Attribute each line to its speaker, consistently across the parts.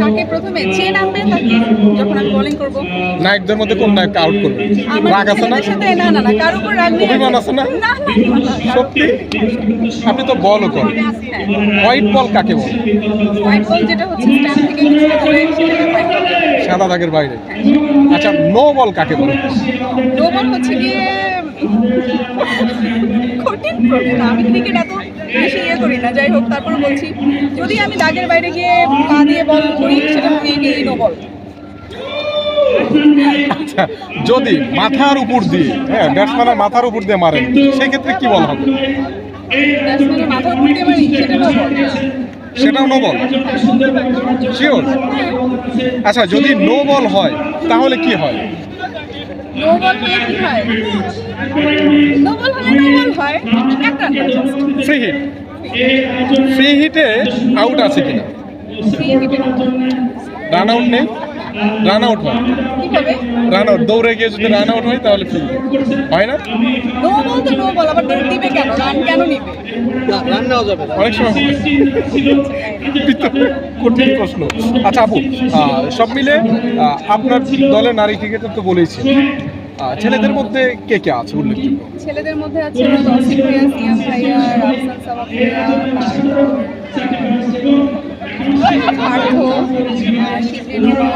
Speaker 1: কাকে প্রথমে চেয়ে নামবে তাকে যখন আমি বোলিং করব?
Speaker 2: নায়কদের মধ্যে কোন নায়ককে আউট করবে? রাগ আছে না?
Speaker 1: সাথে? না না না কার উপর রাগ নেই
Speaker 2: অভিমান আছে না? সত্যি? আপনি তো বলও করেন।
Speaker 1: হ্যাঁ।
Speaker 2: হোয়াইট বল কাকে বলে?
Speaker 1: হোয়াইট বল যেটা হচ্ছে স্ট্যাম্প থেকে কিছুটা দূরে সেটাকে হোয়াইট বল
Speaker 2: সাদা দাগের বাইরে। আচ্ছা নো বল কাকে বলে?
Speaker 1: নো বল হচ্ছে গিয়ে কঠিন প্রশ্ন আমি ক্রিকেট এত বেশি করি না যাই হোক তারপরে বলছি যদি আমি দাগের বাইরে গিয়ে পা দিয়ে বল করি সেটা মেবি নো বল।
Speaker 2: আচ্ছা যদি মাথার উপর দিয়ে হ্যাঁ ব্যাটসম্যানের মাথার উপর দিয়ে মারেন সেই ক্ষেত্রে কি বল হবে?
Speaker 1: ব্যাটসম্যানের মাথার উপর দিয়ে মারি সেটা নো বল।
Speaker 2: সেটাও নো বল? শিওর আচ্ছা যদি নো বল হয় তাহলে কি হয়?
Speaker 1: নো বল হলে কি হয়? নো বল হলে নো বল হয় এক রান
Speaker 2: ফ্রি হিট। ফ্রি হিটে আউট আছে কিনা? রান আউট নেই? রান আউট হয়। রান আউট দৌড়ে গিয়ে যদি রান আউট হয় তাহলে ফ্রি হয় না?
Speaker 1: নো বল তো নো বল আবার দৌড় দিবে কেন? রান কেন নিবে?
Speaker 2: অনেক সময়। কঠিন প্রশ্ন। আচ্ছা আপু সব মিলে আপনার দলের নারী ক্রিকেটার তো বলেইছি। আহ, ছেলেদের মধ্যে কে কে আছে উল্লেখযোগ্য?
Speaker 1: ছেলেদের মধ্যে আছে তসিফ ভাইয়া সিয়াম ভাইয়া রাফসান সাবাক ভাইয়া পার্থ আহ, শিবলি নিরন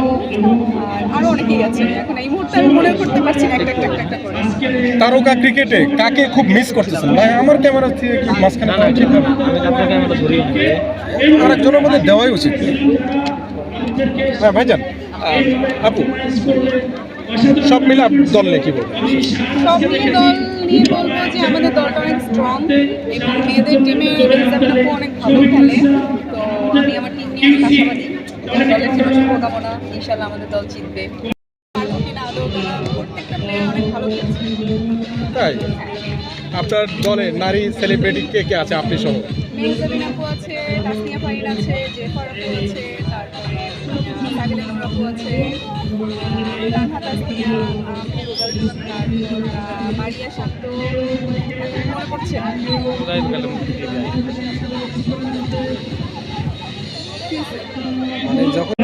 Speaker 1: আর আরও অনেকেই আছে। এখন এই মুহূর্তে আমি মনে করতে পারছি না একটা একটা একটা একটা করে।
Speaker 2: তারকা ক্রিকেটে কাকে খুব মিস করতেছেন? ভাই আমার ক্যামেরা থেকে কি মাঝখানে ঠিক? আরেকজনের মধ্যে দেওয়াই উচিত। হ্যাঁ ভাইজান। আপু। সব মিলে দল নিয়ে কি বলবেন?
Speaker 1: সব মিলিয়ে দল নিয়ে বলব যে আমাদের দলটা অনেক স্ট্রং এবং মেয়েদের টিমে রিজার্ভ অনেক ভালো খেলে তো আমি আমার টিম নিয়ে অনেক দলের জন্য শুভকামনা ইনশাল্লাহ আমাদের দল জিতবে। পারব কিনা আদৌ কিনা, প্রত্যেকটা প্লেয়ার অনেক ভালো
Speaker 2: তাই? আপনার দলে নারী সেলিব্রিটি কে কে আছে? আপনি সহ?
Speaker 1: আছে আছে আছে তারপরে নূর আপু আছে মারিয়া শান্ত মনে পড়ছে না।
Speaker 2: মানে যখন